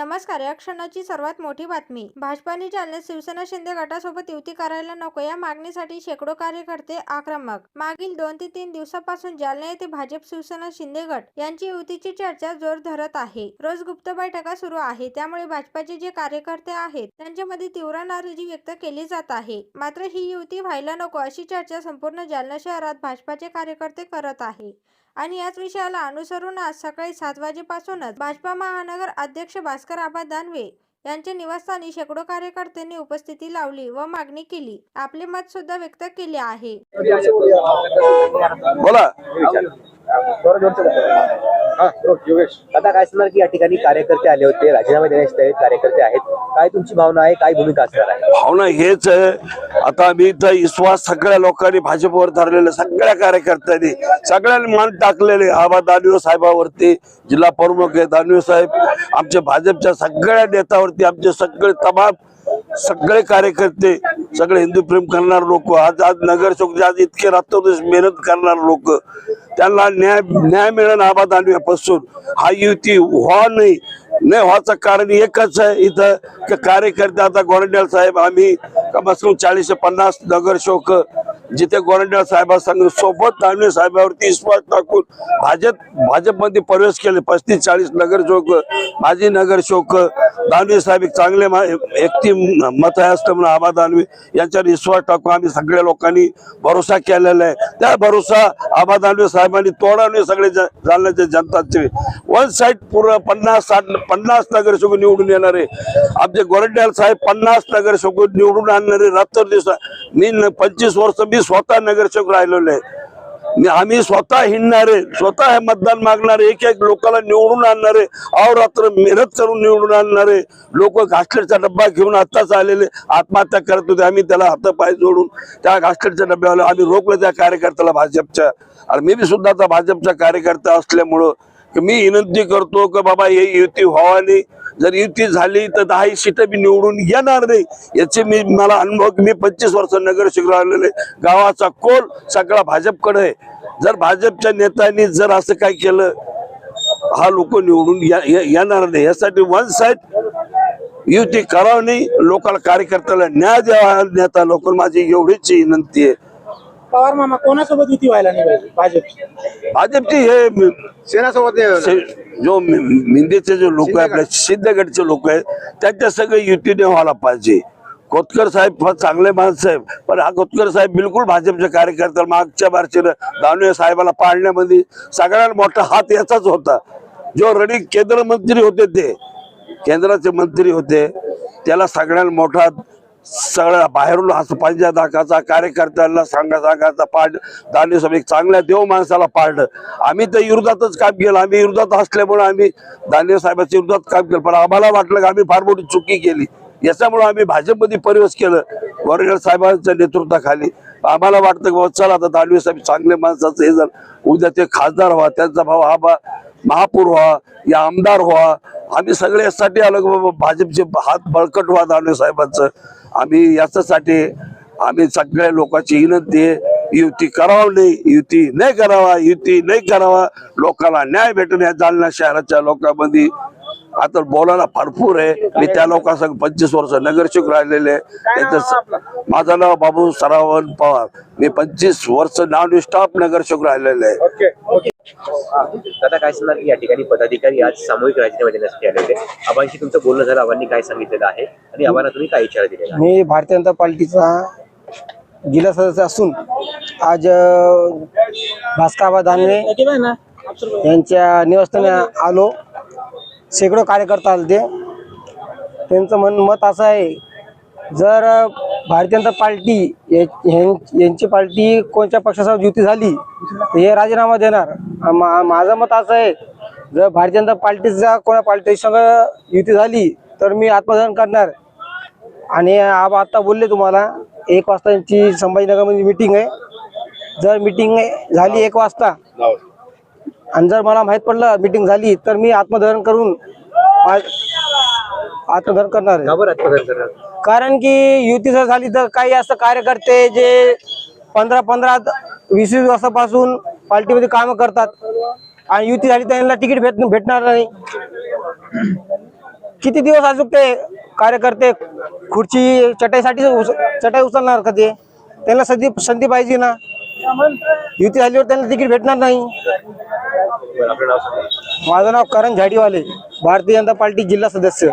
नमस्कार या क्षणाची सर्वात मोठी बातमी. भाजपाने जालन्यात शिवसेना शिंदे गटासोबत युती करायला नको या मागणीसाठी शेकडो कार्यकर्ते आक्रमक. मागील दोन ते तीन दिवसापासून जालना येथे भाजप शिवसेना शिंदे गट यांची युतीची चर्चा जोर धरत आहे. रोज गुप्त बैठका सुरू आहे त्यामुळे भाजपाचे जे कार्यकर्ते आहेत त्यांच्यामध्ये तीव्र नाराजी व्यक्त केली जात आहे. मात्र ही युती व्हायला नको अशी चर्चा संपूर्ण जालना शहरात भाजपाचे कार्यकर्ते करत आहे. आणि याच विषयाला अनुसरून आज सकाळी सात वाजेपासूनच भाजपा महानगर अध्यक्ष भास्कर आबा दानवे यांच्या निवासस्थानी शेकडो कार्यकर्त्यांनी उपस्थिती लावली व मागणी केली. आपले मत सुद्धा व्यक्त केले आहे. बोला. आता काय सांगणार की या ठिकाणी कार्यकर्ते आले होते राजीनामे देण्याचे तयारीत कार्यकर्ते आहेत. काय तुमची भावना आहे काय भूमिका असणार आहे? भावना हेच आहे. आता आम्ही इथं विश्वास सगळ्या लोकांनी भाजपवर धरलेले सगळ्या कार्यकर्त्यांनी सगळ्यांनी मान टाकलेले आबा दानवे साहेबावरती जिल्हा प्रमुख आहे दानवे साहेब आमच्या भाजपच्या सगळ्या नेत्यावरती आमचे सगळे तमाम सगळे कार्यकर्ते सगळे हिंदू प्रेम करणारे लोक आज आज नगरसेवक आज इतके रात्रदिवस मेहनत करणारे लोक. त्यांना न्याय न्याय मिळणं आबाद दानव्यापासून हा युती व्हा नाही. नाही व्हायचं कारण एकच आहे इथं की कार्यकर्ते आता गोरंड्याल साहेब आम्ही कमास कम चाळीस ते पन्नास नगरसेवक जिथे गोरंट्याल साहेबांसंग सोबत दानवे साहेबावरती विश्वास टाकून भाजप भाजपमध्ये प्रवेश केले. पस्तीस चाळीस नगरसेवक माजी नगरसेवक दानवे साहेब एक चांगले मा- व्यक्ती मत आहे असतं म्हणून आबा दानवे. यांच्यावर विश्वास टाकून आम्ही सगळ्या लोकांनी भरोसा केलेला आहे. त्या भरोसा आबा दानवे साहेबांनी तोडवणे सगळे ज- जालन्याच्या जनताचे. वन साईड पूर्ण पन्नास साठ पन्नास नगरसेवक निवडून येणारे आमचे गोरंड्याल साहेब पन्नास नगरसेवक निवडून आणणारे रात्र दिवस मी पंचवीस वर्ष मी मी स्वतः नगरसेवक राहिलेलो आहे. आम्ही स्वतः हिंडणारे स्वतः मतदान मागणारे एक एक लोकांना निवडून आणणारे अवरात्र मेहनत करून निवडून आणणारे लोक घासलेटचा डब्बा घेऊन आत्ताच आलेले आत्महत्या करत होते. आम्ही त्याला हातपाय जोडून त्या घासलेटच्या डब्यावर आम्ही रोखलं त्या कार्यकर्त्याला भाजपच्या. आणि मी बी सुद्धा आता भाजपचा कार्यकर्ता असल्यामुळं मी विनंती करतो की बाबा हे युती व्हावानी जर युती झाली तर दहा सीट मी निवडून येणार नाही. याचे मी मला अनुभव मी पंचवीस वर्ष नगरसेवक राहिलेले गावाचा कोल सगळा भाजपकडे आहे. जर भाजपच्या नेत्यांनी जर असं काय केलं हा लोक निवडून या- येणार नाही. यासाठी वन साईड युती करावं नाही लोकांना कार्यकर्त्याला न्याय द्यावा नेता लोक माझी एवढीच विनंती आहे. पवार मामा कोणासोबत युती व्हायला नाही पाहिजे भाजप भाजपची हे सेनासोबत से- जो मि- मिंदेचे जे लोक आहे आपल्या सिद्धगडचे लोक आहेत त्यांच्या सगळे युतीने व्हायला पाहिजे. कोतकर साहेब फार चांगले माणसं आहे पण हा कोतकर साहेब बिलकुल भाजपचे कार्यकर्ते मागच्या बारचीनं दानवे साहेबाला पाडण्यामध्ये सगळ्यात मोठा हात याचाच होता. जो रडी केंद्र मंत्री होते ते केंद्राचे मंत्री होते त्याला सगळ्यात मोठा सगळ्या बाहेरून हस पंजा दाखाचा कार्यकर्त्यांना सांगा सांगायचा पाठ दानवे साहेब एक चांगल्या देव माणसाला पाडलं आम्ही तर विरोधातच काम केलं आम्ही विरोधात असल्यामुळे आम्ही दानवे साहेबाच्या विरोधात काम केलं पण आम्हाला वाटलं की आम्ही फार मोठी चुकी केली. याच्यामुळे आम्ही भाजपमध्ये परिवेश केलं. वरगड साहेबांच्या नेतृत्वाखाली आम्हाला वाटतं की बाबा चला आता दानवे साहेब चांगले माणसाचं हे जर उद्या ते खासदार व्हा त्यांचा भाऊ हा बा महापौर व्हा या आमदार व्हा. आम्ही सगळे यासाठी आलो की बाबा भाजपचे हात बळकट व्हा दानवे साहेबांचं. आम्ही याच्यासाठी आम्ही सगळ्या लोकांची विनंती आहे युती करावं नाही युती नाही करावा युती नाही करावा लोकांना न्याय भेटून या जालना शहराच्या लोकांमध्ये. आता बोलायला भरपूर आहे. मी त्या लोकांसंग पंचवीस वर्ष नगरसेवक राहिलेले त्याचं माझं नाव बाबू सरावण पवार. मी पंचवीस वर्ष नॉन स्टॉप नगरसेवक राहिलेले आहे. दादा काय सांगणार की या ठिकाणी पदाधिकारी आज सामूहिक राजीनामा देण्यासाठी आले होते. आबांशी तुमचं बोलणं झालं आबांनी काय सांगितलेलं आहे? आणि आबांना तुम्ही काय इशारा दिलेला आहे? मी भारतीय जनता पार्टीचा जिल्हा सदस्य असून आज भास्काबा दानवे यांच्या निवासस्थानी आलो. शेकडो कार्यकर्ता आले ते त्यांचं मन मत असं आहे जर भारतीय जनता पार्टी या- ह्यां- यांची पार्टी कोणत्या पक्षासह युती झाली हे राजीनामा देणार. मा- माझं मत असं आहे जर भारतीय जनता पार्टीचा कोणा पार्टीसंग युती झाली तर मी आत्मदहन करणार. आणि आता बोलले तुम्हाला एक वाजता यांची संभाजीनगरमध्ये मिटिंग आहे. जर मिटिंग झाली एक वाजता आणि जर मला माहीत पडलं मिटिंग झाली तर मी आत्मदहन करून आ- आत्मदहन करणार आहे. कारण की युती जर झाली तर काही असं कार्यकर्ते जे पंधरा पंधरा वीस वीस वर्षापासून पार्टीमध्ये कामं करतात आणि युती झाली तर यांना तिकीट भेट भेटणार नाही. किती दिवस असू ते कार्यकर्ते खुर्ची चटाईसाठी चटाई उचलणार का ते? त्यांना संधी संधी पाहिजे ना. युती झाल्यावर त्यांना तिकीट भेटणार नाही. माझं नाव करण झाडीवाले भारतीय जनता पार्टी जिल्हा सदस्य.